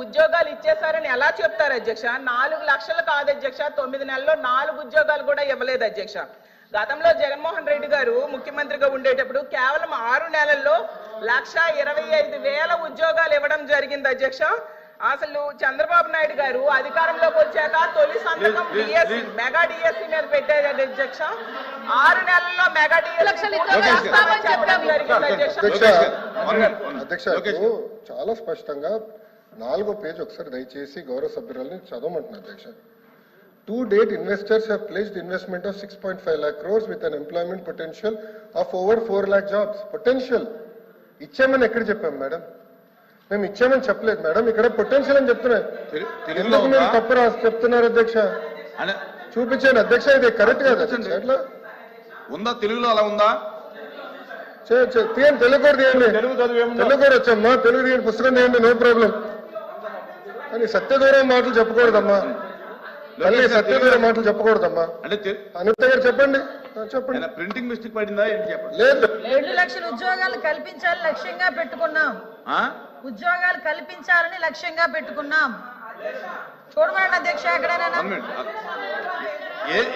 ఉద్యోగాలు ఇచ్చేసారని ఎలా చెప్తారు అధ్యక్ష? నాలుగు లక్షలు కాదు అధ్యక్ష తొమ్మిది నెలల్లో నాలుగు ఉద్యోగాలు కూడా ఇవ్వలేదు అధ్యక్ష. గతంలో జగన్మోహన్ రెడ్డి గారు ముఖ్యమంత్రిగా ఉండేటప్పుడు కేవలం ఆరు నెలల్లో లక్ష ఇరవై ఐదు వేల ఉద్యోగాలు ఇవ్వడం జరిగింది అధ్యక్ష. అసలు చంద్రబాబు నాయుడు గారు అధికారంలోకి వచ్చాక తొలి సంతకం డిఎస్సి మెగా డిఎస్సి మీద పెట్టారు అధ్యక్ష. ఆరు నెలల్లో మెగా లక్షలు డిఎస్సి అధ్యక్ష చాలా స్పష్టంగా నాలుగో పేజ్ ఒకసారి దయచేసి గౌరవ సభ్యురాలని చదవమంటున్నా అధ్యక్ష. To date investors have placed investment of six point five lakh crores with an employment potential of over four lakh jobs potential ఇచ్చామని ఎక్కడ చెప్పాం మేడం? మేము ఇచ్చామని చెప్పలేదు మేడం. ఇక్కడ పొటెన్షియల్ అని ఉందా? తప్పు రాసి చెప్తున్నారు అధ్యక్ష? చూపించాను అధ్యక్ష. ఇది కరెక్ట్ కాదు అట్లా ఉందా? తెలుగులో అలా ఉందా? తీయండి తెలుగు కూడా తీయండి. తెలుగు కూడా వచ్చమ్మా తెలుగు తీయండి పుస్తకం తీయండి నో ప్రాబ్లం. కానీ సత్యదూరం మాటలు చెప్పకూడదమ్మా. మళ్ళీ సత్యదూరం మాటలు చెప్పకూడదమ్మా. అంటే అనిత గారు చెప్పండి. చెప్పండి. ప్రింటింగ్ మిస్టేక్ పడిందా ఏంటి చెప్పండి. లేదు. రెండు లక్షల ఉద్యోగాలు కల్పించాలని లక్ష్యంగా పెట్టుకున్నాం. ఆ? ఉద్యోగాలు కల్పించాలని లక్ష్యంగా పెట్టుకున్నాం. చూడమండి అధ్యక్ష ఎక్కడైనా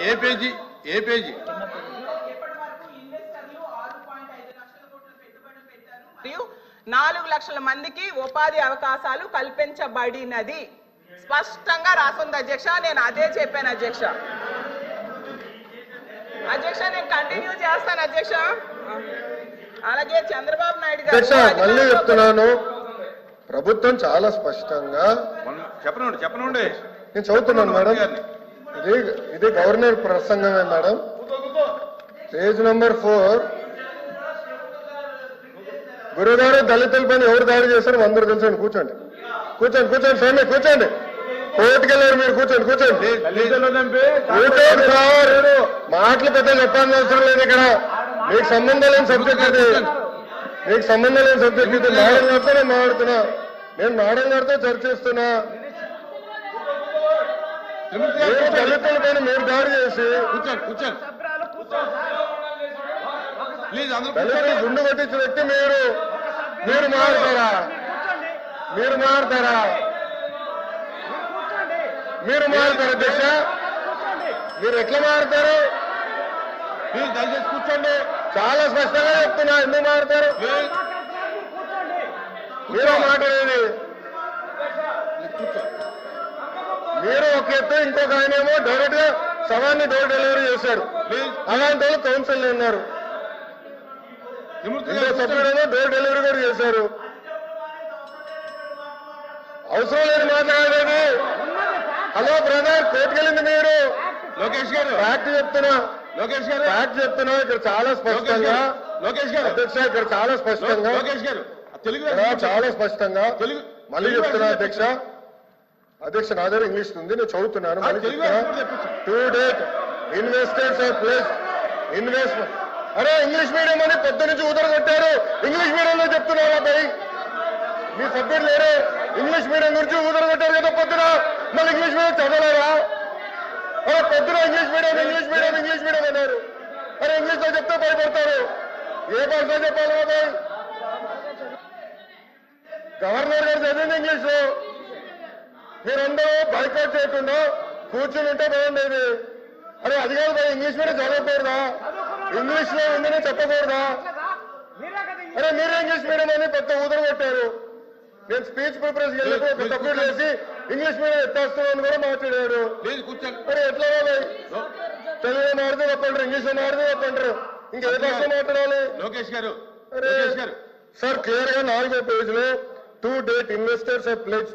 ఏ పేజీ? ఏ పేజీ మరియు నాలుగు లక్షల మందికి ఉపాధి అవకాశాలు కల్పించబడినది. స్పష్టంగా రాసుంది అధ్యక్ష నేను అదే చెప్పాను అధ్యక్ష. అధ్యక్ష నేను కంటిన్యూ చేస్తాను అధ్యక్ష. అలాగే చంద్రబాబు నాయుడు గారు మళ్ళీ చెప్తున్నాను. ప్రభుత్వం చాలా స్పష్టంగా చెప్పనండి చెప్పనండి. నేను చదువుతున్నాను మేడం. ఇది ఇది గవర్నర్ ప్రసంగమే మేడం. Page number four. గురుగారు దళితుల పైన ఎవరు దాడి చేశారో అందరూ తెలుసండి కూర్చోండి. కూర్చోండి కూర్చోండి స్వామి కూర్చోండి. కోర్టుకెళ్ళారు మీరు కూర్చోండి కూర్చోండి. మాటలు పెద్ద చెప్పాల్సిన అవసరం లేదు ఇక్కడ. మీకు సంబంధం లేని సబ్జెక్ట్ ఇది. మీకు సంబంధం లేని సబ్జెక్ట్ ఇది. మేడం గారితో నేను మాట్లాడుతున్నా. నేను మేడం గారితో చర్చిస్తున్నా మీరు దళితుల పైన మీరు దాడి చేసి కూర్చోండి కూర్చోండి. కూర్చోండి. గుండు కొట్టించిన వ్యక్తి మీరు. మీరు మారుతారా? మీరు మారుతారా? మీరు మారుతారు అధ్యక్ష? మీరు ఎట్లా మారుతారు? ప్లీజ్ దయచేసి కూర్చోండి. చాలా స్పష్టంగా చెప్తున్నా ఎందుకు మారుతారు? మీరే మాట్లాడేది మీరు ఒక ఎత్తు ఇంకొక ఆయన ఏమో డైరెక్ట్గా సవాన్ని డోర్ డెలివరీ చేశారు. అలాంటి వాళ్ళు కౌన్సిల్ ఉన్నారు విమూర్తి ఇంకో గారు కూర్చోండి. సభ్యుడేమో డోర్ డెలివరీ కూడా చేశారు. అవసరం లేదు మాట్లాడేది హలో బ్రదర్ కోర్టుకెళ్ళింది మీరు? లోకేష్ గారు. ఫ్యాక్ట్ చెప్తున్నా. లోకేష్ గారు. ఫ్యాక్ట్ చెప్తున్నా ఇక్కడ చాలా స్పష్టంగా. లోకేష్ గారు. అధ్యక్ష ఇక్కడ చాలా స్పష్టంగా. లోకేష్ గారు. తెలుగు చాలా స్పష్టంగా. తెలుగు మళ్ళీ చెప్తున్నా అధ్యక్ష. అధ్యక్ష నా దగ్గర ఇంగ్లీష్ ఉంది నేను చదువుతున్నాను. మళ్ళీ చెప్తున్నా. To date investors of place investment అరే ఇంగ్లీష్ మీడియం అని పొద్దు నుంచి కొట్టారు. ఇంగ్లీష్ మీడియంలో చెప్తున్నారా భయ్ మీ సభ్యుడు లేరే. ఇంగ్లీష్ మీడియం గురించి కొట్టారు కదా పొద్దున. మళ్ళీ ఇంగ్లీష్ మీడియం చదవలేరా అరే పొద్దున English medium English medium English medium అన్నారు. అరే ఇంగ్లీష్లో చెప్తే భయపడతారు. ఏ భాషలో చెప్పాలి బాబాయ్ గవర్నర్ గారు చదివింది ఇంగ్లీష్. లో మీరందరూ బైకౌట్ చేయకుండా కూర్చుని ఉంటే బాగుండేది. అరే అది కాదు ఇంగ్లీష్ మీడియం చదవకూడదా ఇంగ్లీష్లో ఉందని చెప్పకూడదా? అరే మీరే ఇంగ్లీష్ మీడియం అని పెద్ద ఊదర కొట్టారు? నేను స్పీచ్ ప్రిపరేషన్ వెళ్ళినప్పుడు ఒక సబ్జెక్ట్ వేసి ఇంగ్లీష్ మీడియం ఎత్తేస్తామని కూడా మాట్లాడారు. ప్లీజ్ మరి ఎట్లా తెలుగులో మాడితే చెప్పంటారు ఇంగ్లీష్ మాడితే చెప్పంటారు ఇంకా ఏ భాష మాట్లాడాలి? లోకేష్ గారు అరే, సార్ క్లియర్గా నాలుగో పేజ్లో to date investors pledged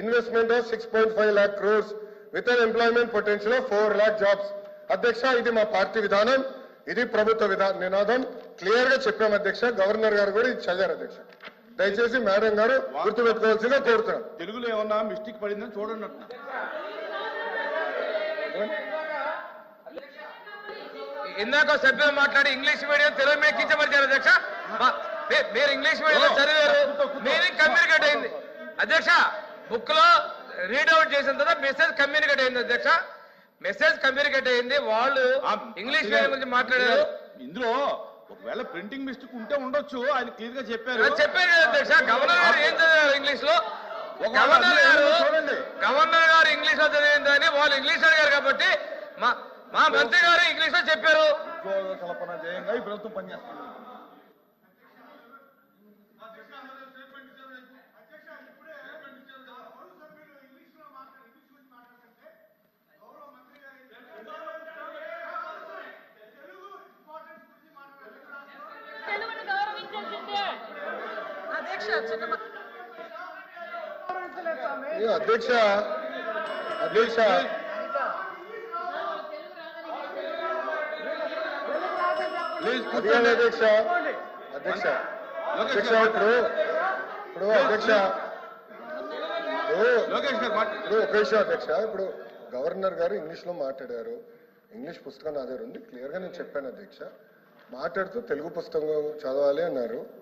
investment of six point five lakh crores with an employment potential of four lakh jobs అధ్యక్ష ఇది మా పార్టీ విధానం. ఇది ప్రభుత్వ విధానం. నినాదం క్లియర్గా చెప్పాం అధ్యక్ష. గవర్నర్ గారు కూడా ఇది చదివారు అధ్యక్ష. దయచేసి మేడం గారు గుర్తుపెట్టుకోవాల్సిందిగా కోరుతున్నాం. తెలుగులో ఏమన్నా మిస్టేక్ పడిందని చూడండి. ఇందాక సభ్యులు మాట్లాడి ఇంగ్లీష్ మీడియం తెలుగు మీద కించపరిచారు అధ్యక్ష. మీరు ఇంగ్లీష్ మీడియం చదివారు. మీనింగ్ కమ్యూనికేట్ అయింది. అధ్యక్ష బుక్లో రీడౌట్ చేసిన తర్వాత మెసేజ్ కమ్యూనికేట్ అయింది అధ్యక్ష. మెసేజ్ కమ్యూనికేట్ అయింది వాళ్ళు ఇంగ్లీష్ గురించి మాట్లాడారు. ఇందులో ఒకవేళ ప్రింటింగ్ మిస్టేక్ ఉంటే ఉండొచ్చు ఆయన క్లియర్గా చెప్పారు చెప్పారు అధ్యక్ష గవర్నర్ గారు ఏం చదివారు ఇంగ్లీష్లో గవర్నర్ గారు గవర్నర్ గారు ఇంగ్లీష్లో చదివిందని వాళ్ళు ఇంగ్లీష్ అడిగారు కాబట్టి మా మంత్రి గారు ఇంగ్లీష్లో చెప్పారు కల్పన ధ్యేయంగా ఈ ప్రభుత్వం పనిచేస్తుంది. అధ్యక్ష. అధ్యక్ష. ప్లీజ్ కూర్చోండి అధ్యక్ష. అధ్యక్ష. అధ్యక్ష ఇప్పుడు ఇప్పుడు అధ్యక్ష. ఇప్పుడు ఒక విషయం అధ్యక్ష. ఇప్పుడు గవర్నర్ గారు ఇంగ్లీష్లో మాట్లాడారు. ఇంగ్లీష్ పుస్తకం నా దగ్గర ఉంది. క్లియర్గా నేను చెప్పాను అధ్యక్ష. మాట్లాడుతూ తెలుగు పుస్తకం చదవాలి అన్నారు.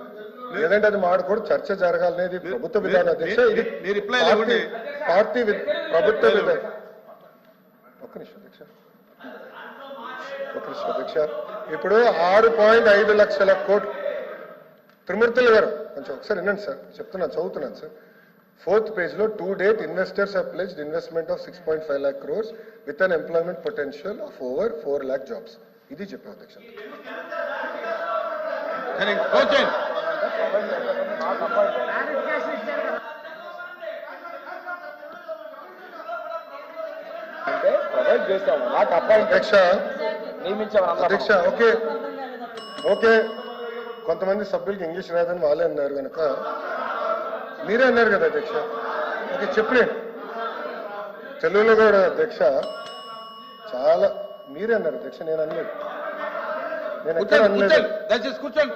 లేదంటే అది మాడకూడదు చర్చ జరగాలనేది ప్రభుత్వ విధానం. అధ్యక్ష ఇది పార్టీ- ప్రభుత్వ విధానం. ఒక్క నిమిషం అధ్యక్ష. ఒక్క నిమిషం అధ్యక్ష. ఇప్పుడు ఆరు పాయింట్ ఐదు లక్షల కోట్లు త్రిమూర్తులు గారు కొంచెం ఒకసారి వినండి సార్. చెప్తున్నాను చదువుతున్నాను సార్. ఫోర్త్ పేజ్లో to date investors pledged investment of six point five lakh crores with an employment potential of over four lakh jobs ఇది చెప్పాం అధ్యక్ష. అంటే ప్రొవైడ్ చేశాము నాకు అపాయింట్ అధ్యక్ష నియమించాము అధ్యక్ష ఓకే. ఓకే. కొంతమంది సభ్యులకి ఇంగ్లీష్ రాదని వాళ్ళే అన్నారు కనుక మీరే అన్నారు కదా అధ్యక్ష? ఓకే చెప్పలేండి తెలుగులో కూడా అధ్యక్ష చాలా మీరే అన్నారు అధ్యక్ష నేను అనలేదు. నేను ఎక్కడ అనలేదు. దయచేసి కూర్చోండి.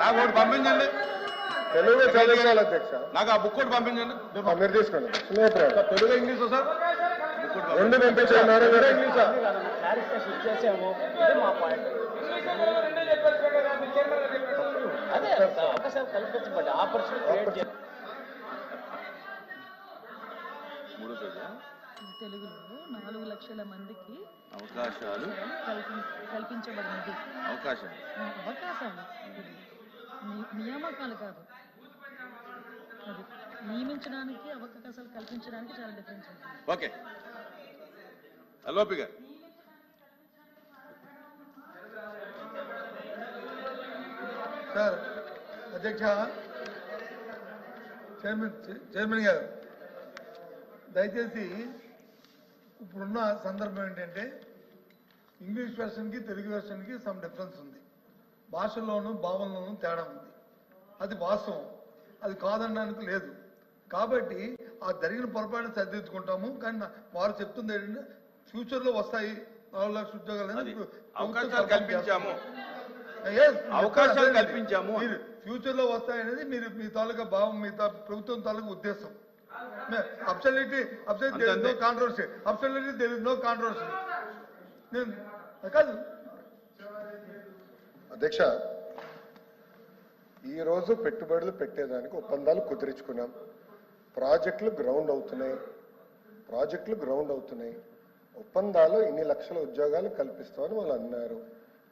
నాకు ఒకటి పంపించండి. తెలుగులో చదివించాలి అధ్యక్ష. నాకు ఆ బుక్ ఒకటి పంపించండి. మీరు తీసుకోండి. Telugu English sir? రెండు పంపించారు? ఆపర్చునిటీ క్రియేట్ చేయాలి మూడో పేజా? తెలుగులో నాలుగు లక్షల మందికి అవకాశాలు. కల్పి- కల్పించబడినది అవకాశాలు. ఆ, అవకాశాలు. నియామకాలు కాదు. అది నియమించడానికి అవకాశాలు కల్పించడానికి చాలా డిఫరెన్స్ ఓకే. అలోపి గారు. సార్ అధ్యక్ష చైర్మన్ చైర్మన్ గారు దయచేసి ఇప్పుడున్న సందర్భం ఏంటంటే ఇంగ్లీష్ వెర్షన్కి తెలుగు వెర్షన్కి సమ్ డిఫరెన్స్ ఉంది. భాషల్లోనూ భావనలోనూ తేడా ఉంది. అది వాస్తవం. అది కాదనడానికి లేదు. కాబట్టి ఆ జరిగిన పొరపాటును సరిదిద్దుకుంటాము. కానీ వారు చెప్తుంది ఏంటంటే ఫ్యూచర్లో వస్తాయి నాలుగు లక్షల ఉద్యోగాలు అనేది అవకాశాలు కల్పించాము. చేస్తుంది. Yes, అవకాశాలు అదే కల్పించాము. మీరు ఫ్యూచర్లో మీ తాలూకా భావం మీ ప్రభుత్వం తాలూకా ఉద్దేశం. Absolutely absolute. No controversy absolutely no controversy కాదు. అధ్యక్ష ఈరోజు పెట్టుబడులు పెట్టేదానికి ఒప్పందాలు కుదిరించుకున్నాం. ప్రాజెక్టులు గ్రౌండ్ అవుతున్నాయి. ప్రాజెక్టులు గ్రౌండ్ అవుతున్నాయి. ఒప్పందాలు ఇన్ని లక్షల ఉద్యోగాలు కల్పిస్తామని వాళ్ళు అన్నారు.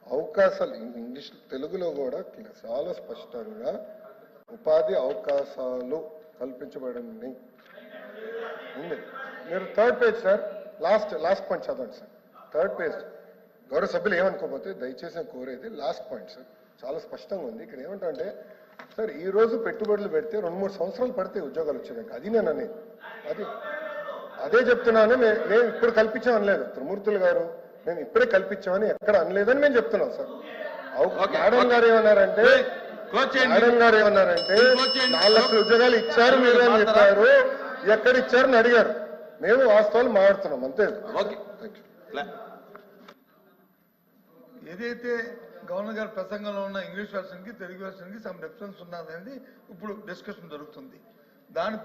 అవకాశాలు ఇంగ్లీష్ తెలుగులో కూడా చాలా స్పష్టంగా ఉపాధి అవకాశాలు కల్పించబడింది ఉంది. మీరు third page sir last last point చదవండి సార్ థర్డ్ పేజ్ గౌరవ సభ్యులు ఏమనుకోకపోతే దయచేసి కోరేది లాస్ట్ పాయింట్ సార్ చాలా స్పష్టంగా ఉంది. ఇక్కడ ఏమంటే సార్ ఈ రోజు పెట్టుబడులు పెడితే రెండు మూడు సంవత్సరాలు పడితే ఉద్యోగాలు వచ్చేదానికి అది నేను అనేది అది అదే చెప్తున్నాను. మేము ఇప్పుడు కల్పించాం అనలేదు. త్రిమూర్తులు గారు మేము ఇప్పుడే కల్పించామని ఎక్కడ అనలేదని మేము చెప్తున్నాం సార్ మేడం. గారు ఏమన్నారంటే. మేడం గారు ఏమన్నారంటే. నాలుగు లక్షల ఉద్యోగాలు ఇచ్చారు మీరు అని చెప్పారు. ఎక్కడ ఇచ్చారని అడిగారు. మేము వాస్తవాలు మాట్లాడుతున్నాం. అంతే. ఓకే. థ్యాంక్ యూ ఏదైతే గవర్నర్ గారి ప్రసంగంలో ఉన్న ఇంగ్లీష్ వెర్షన్కి తెలుగు వెర్షన్కి సమ్ డిఫరెన్స్ ఉన్నది అనేది ఇప్పుడు డిస్కషన్ జరుగుతుంది. దాని